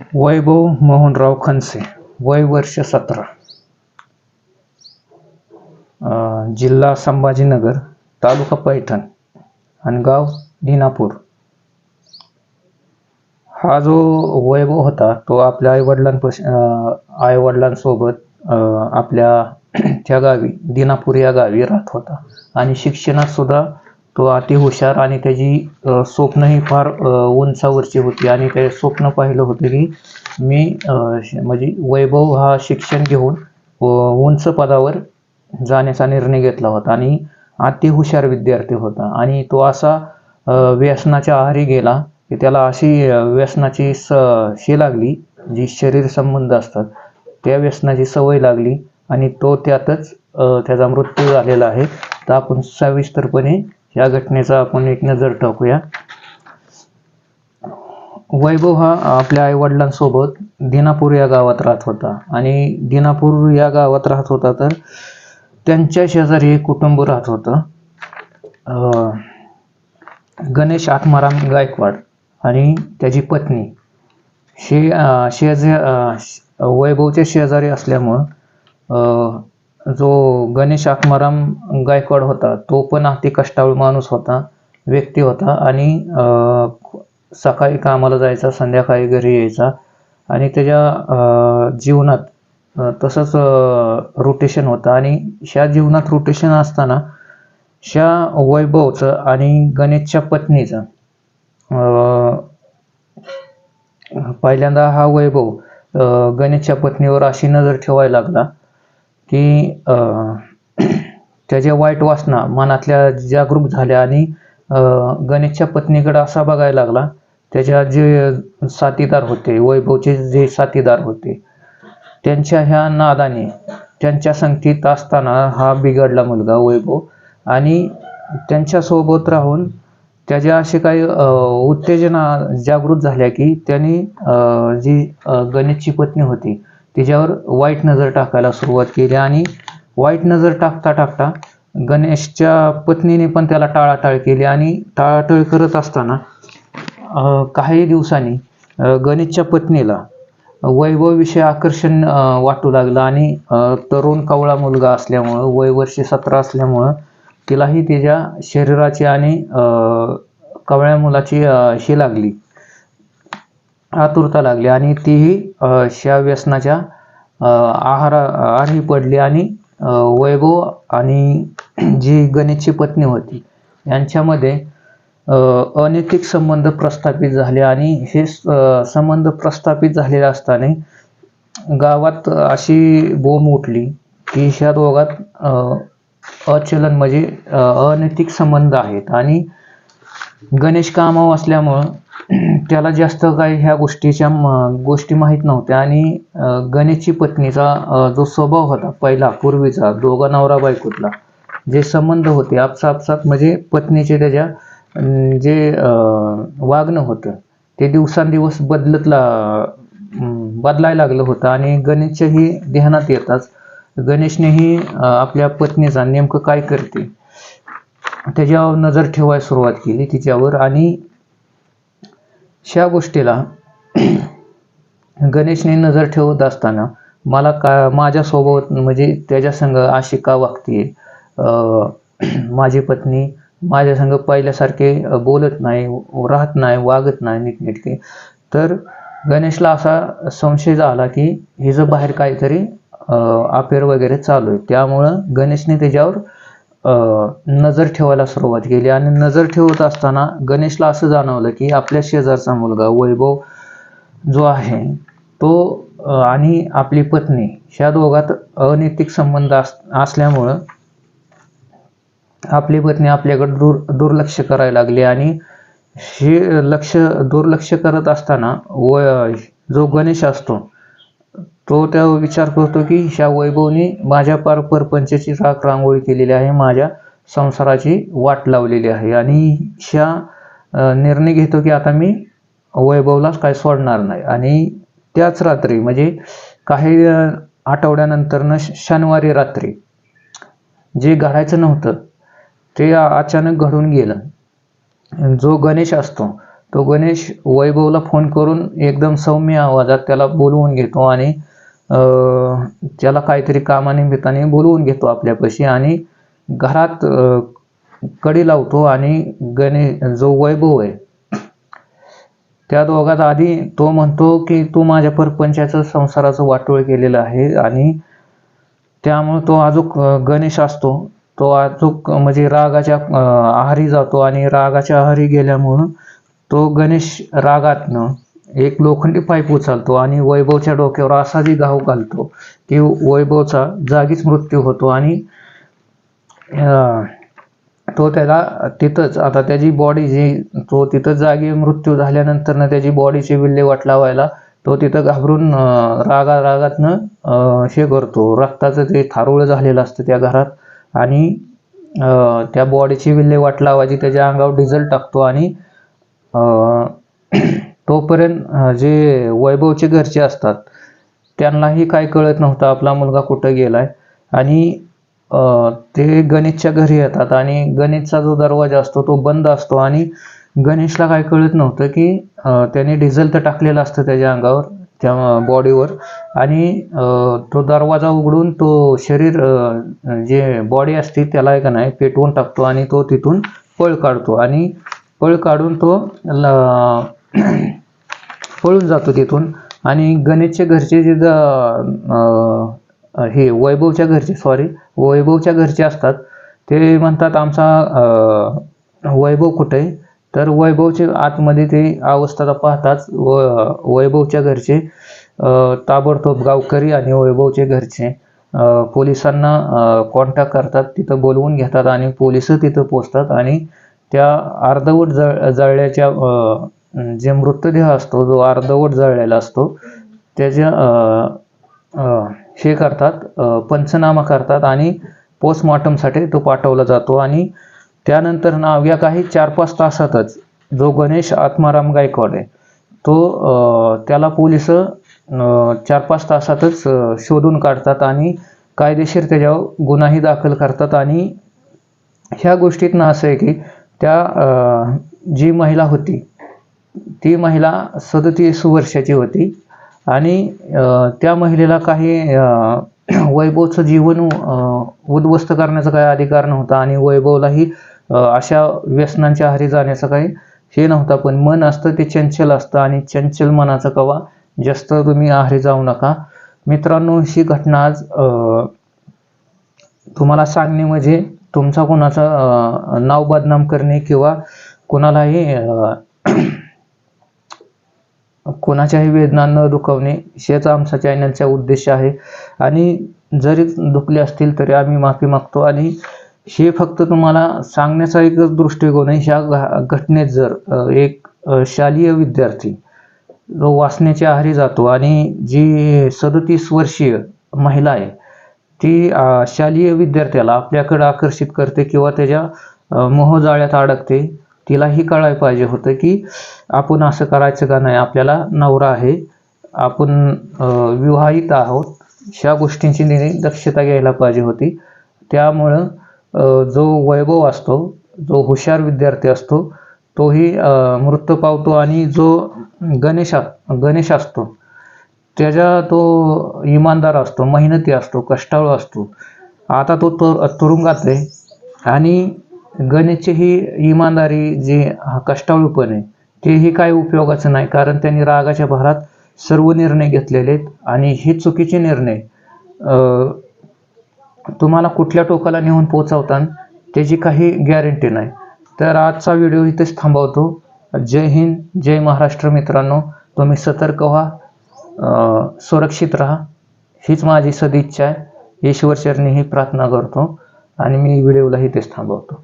वैभव मोहनराव खनसे वय वर्ष सतरा. अं, जिल्हा संभाजीनगर तालुका पैठण आणि गाव दिनापूर हा जो वैभव होता तो आपल्या आईवडिलांपास आईवडिलांसोबत अं, आपल्या त्या गावी दिनापूर या गावी राहत होता. आणि शिक्षणात सुद्धा तो अति हुशार आणि त्याची स्वप्नही फार उंचावरची होती. आणि ते स्वप्न पाहिलं होतं की मी श- म्हणजे वैभव हा शिक्षण घेऊन उंच पदावर जाण्याचा निर्णय घेतला होता आणि अति हुशार विद्यार्थी होता. आणि तो असा व्यसनाच्या आहारी गेला की त्याला अशी व्यसनाची स शी लागली जी शरीर संबंध असतात त्या व्यसनाची सवय लागली आणि तो त्यातच त्याचा मृत्यू झालेला आहे. तर आपण सविस्तरपणे या घटनेचा आपण एक नजर टाकूया. वैभव हा आपल्या आईवडिलांसोबत दिनापूर या गावात राहत होता. आणि दिनापूर या गावात राहत होता तर त्यांच्या शेजारी एक कुटुंब राहत होतं. गणेश आत्माराम गायकवाड आणि त्याची पत्नी. शे अं, वैभवच्या शेजारी असल्यामुळं जो गणेश आत्माराम गायकवाड होता तो पण अति कष्टाळू माणूस होता व्यक्ती होता आणि सकाळी कामाला जायचा संध्याकाळी घरी यायचा आणि त्याच्या जीवनात तसंच रोटेशन होतं आणि ह्या जीवनात रोटेशन असताना ह्या वैभवचं आणि गणेशच्या पत्नीचं पहिल्यांदा हा वैभव गणेशच्या पत्नीवर अशी नजर ठेवायला लागला. की त्याच्या वाईट वासना मनातल्या जागरूक झाल्या आणि गणेशच्या पत्नीकडे असा बघायला लागला त्याच्या जे साथीदार होते वैभवचे जे साथीदार होते त्यांच्या ह्या नादाने त्यांच्या संगतीत असताना हा बिघडला मुलगा वैभव आणि त्यांच्यासोबत राहून त्याच्या असे काही उत्तेजना जागृत झाल्या की त्यांनी जी गणेशची पत्नी होती तिच्यावर वाईट नजर टाकायला सुरुवात केली आणि वाईट नजर टाकता टाकता गणेशच्या पत्नीने पण त्याला टाळाटाळ केली आणि टाळाटाळ करत असताना काही दिवसांनी गणेशच्या पत्नीला वैभवविषयी आकर्षण वाटू लागलं आणि तरुण कवळा मुलगा असल्यामुळं वय वर्ष सतरा असल्यामुळं तिलाही तिच्या शरीराची आणि कवळ्या मुलाची शी ही लागली. आतुरता लागली आणि तीही अं, व्यसनाच्या आहारा आहारी पडली आणि वैभव आणि जी गणेशची पत्नी होती यांच्यामध्ये अनैतिक संबंध प्रस्थापित झाले आणि हे संबंध प्रस्थापित झालेले असताना गावात अशी बोंब उठली की ह्या दोघात अचलन म्हणजे अनैतिक संबंध आहेत आणि गणेश कामाव असल्यामुळं त्याला जास्त काही ह्या गोष्टीच्या गोष्टी माहीत नव्हत्या. आणि गणेशची पत्नीचा जो स्वभाव होता पहिला पूर्वीचा दोघा नवरा बायकोतला जे संबंध होते आपसापसात म्हणजे पत्नीचे त्याच्या जे वागणं होतं ते दिवसांदिवस बदलतला बदलायला लागलं होतं. आणि गणेशच्याही ध्यानात येताच गणेशनेही आपल्या पत्नीचा नेमकं काय करते त्याच्यावर नजर ठेवायला सुरुवात केली तिच्यावर. आणि ह्या गोष्टीला गणेशने नजर ठेवत असताना मला का माझ्या सोबत म्हणजे त्याच्या संघ अशी का वागते माझी पत्नी माझ्या संग पहिल्यासारखे बोलत नाही राहत नाही वागत नाही नीटनेटके. तर गणेशला असा संशय झाला की हिचं बाहेर काहीतरी अफेअर वगैरे चालू आहे. त्यामुळं गणेशने त्याच्यावर नजर ठेवायला सुरुवात केली. आणि नजर ठेवत असताना गणेशला असं जाणवलं की आपल्या शेजारचा मुलगा वैभव जो आहे तो आणि आपली पत्नी ह्या दोघात अनैतिक संबंध अस असल्यामुळं आपली पत्नी आपल्याकडे दुर् दुर्लक्ष करायला लागली. आणि हे लक्ष दुर्लक्ष करत असताना व जो गणेश असतो तो त्या विचार करतो की ह्या वैभवने माझ्या पार परपंचाची राख रांगोळी केलेली आहे माझ्या संसाराची वाट लावलेली आहे आणि ह्या निर्णय घेतो की आता मी वैभवलाच काय सोडणार नाही. आणि त्याच रात्री म्हणजे काही आठवड्यानंतरनं श- शनिवारी रात्री जे घडायचं नव्हतं ते अचानक घडून गेलं. जो गणेश असतो तो गणेश वैभवला फोन करून एकदम सौम्य आवाजात त्याला बोलवून घेतो आणि त्याला काहीतरी कामानिमित्ताने बोलवून घेतो आपल्यापाशी आणि घरात कडी लावतो आणि गणे जो वैभव आहे त्या दोघात आधी तो म्हणतो की तू माझ्या परपंचाचं संसाराचं वाटोळ केलेलं आहे आणि त्यामुळे तो अजून गणेश असतो. तो अचूक म्हणजे रागाच्या आहारी जातो आणि रागाच्या आहारी गेल्यामुळं तो गणेश रागातनं एक लोखंडी पाईप उचलतो आणि वैभवच्या डोक्यावर असा जी घाव घालतो की वैभवचा जागीच मृत्यू होतो आणि तो त्याला तिथंच आता त्याची बॉडी जी तो तिथं जागी मृत्यू झाल्यानंतर ना त्याची बॉडीची विल्हेवाट लावायला तो तिथं घाबरून रागा रागातनं हे करतो. रक्ताचं ते थारोळ झालेलं असतं त्या घरात आणि त्या बॉडीची विल्हेवाट लावायची त्याच्या अंगावर डिझेल टाकतो आणि तोपर्यंत जे वैभवचे घरचे असतात त्यांनाही काय कळत नव्हतं आपला मुलगा कुठं गेलाय. आणि ते गणेशच्या घरी येतात आणि गणेशचा जो दरवाजा असतो तो बंद असतो. आणि गणेशला काय कळत नव्हतं की त्याने डिझेल तर टाकलेलं असतं त्याच्या अंगावर त्या बॉडीवर. आणि तो दरवाजा उघडून तो शरीर जे बॉडी असते त्याला आहे का नाही पेटवून टाकतो आणि तो तिथून पळ काढतो. आणि पळ काढून तो ल- पळून जातो तिथून. आणि गणेशच्या घरचे जे हे वैभवच्या घरचे सॉरी वैभवच्या घरचे असतात. ते म्हणतात आमचा वैभव कुठे? आहे तर वैभवचे आतमध्ये ते अवस्था पाहताच व वैभवच्या घरचे ताबडतोब गावकरी आणि वैभवचे घरचे पोलिसांना कॉन्टॅक्ट करतात तिथं बोलवून घेतात आणि पोलीस तिथं पोचतात आणि त्या अर्धवट जळ जळल्याच्या जे मृतदेह असतो जो अर्धवट जळलेला असतो त्याच्या हे करतात पंचनामा करतात आणि पोस्टमॉर्टमसाठी तो पाठवला जातो आणि त्यानंतर ना अवघ्या काही चार पाच तासातच जो गणेश आत्माराम गायकवाड आहे तो त्याला पोलीस चार पाच तासातच शोधून काढतात आणि कायदेशीर त्याच्यावर गुन्हाही दाखल करतात आणि ह्या गोष्टीतनं असं आहे की त्या जी महिला होती ती महिला सदतीस वर्षाची होती. आणि त्या महिलेला काही अं, वैभवचं जीवन उद्ध्वस्त करण्याचा काही अधिकार नव्हता आणि वैभवलाही अशा व्यसनांच्या आहारी जाण्याचा काही हे नव्हता. पण मन असतं ते चंचल असतं आणि चंचल मनाचं कवा जास्त तुम्ही आहारी जाऊ नका. मित्रांनो ही घटना आज तुम्हाला सांगणे म्हणजे तुमचा कोणाचं नाव बदनाम करणे किंवा कोणालाही कोणाच्याही वेदना न दुखवणे हेच आमचा चॅनलचा उद्देश आहे. आणि जरी दुखले असतील तरी आम्ही माफी मागतो. आणि हे फक्त तुम्हाला सांगण्याचा एकच दृष्टिकोन आहे. ह्या घटनेत जर एक शालेय विद्यार्थी जो वाचण्याच्या आहारी जातो आणि जी सदतीस वर्षीय महिला आहे ती शालेय विद्यार्थ्याला आपल्याकडे आकर्षित करते किंवा त्याच्या मोहजाळ्यात अडकते. तिलाही कळायला पाहिजे होतं की आपण असं करायचं का नाही? आपल्याला नवरा आहे. आपण विवाहित आहोत. ह्या गोष्टींची तिने दक्षता घ्यायला पाहिजे होती. त्यामुळं जो वैभव असतो जो हुशार विद्यार्थी असतो तोही मृत मृत्यू पावतो आणि जो गणेश गणेश असतो त्याच्या तो इमानदार असतो मेहनती असतो कष्टाळू असतो. आता तो तुरुंगात आहे. आणि गणेशची ही इमानदारी जी हा कष्टाळूपण आहे तेही काय उपयोगाचं नाही. कारण त्यांनी रागाच्या भरात सर्व निर्णय घेतलेले आहेत आणि हे चुकीचे निर्णय तुम्हाला कुठल्या टोकाला नेऊन पोचवतात त्याची काही गॅरंटी नाही. तर आजचा व्हिडिओ इथेच थांबवतो. जय हिंद जय महाराष्ट्र मित्रांनो. तुम्ही सतर्क व्हा सुरक्षित राहा. हीच माझी सदिच्छा आहे. ईश्वरचरणी ही प्रार्थना करतो आणि मी व्हिडिओला इथेच थांबवतो.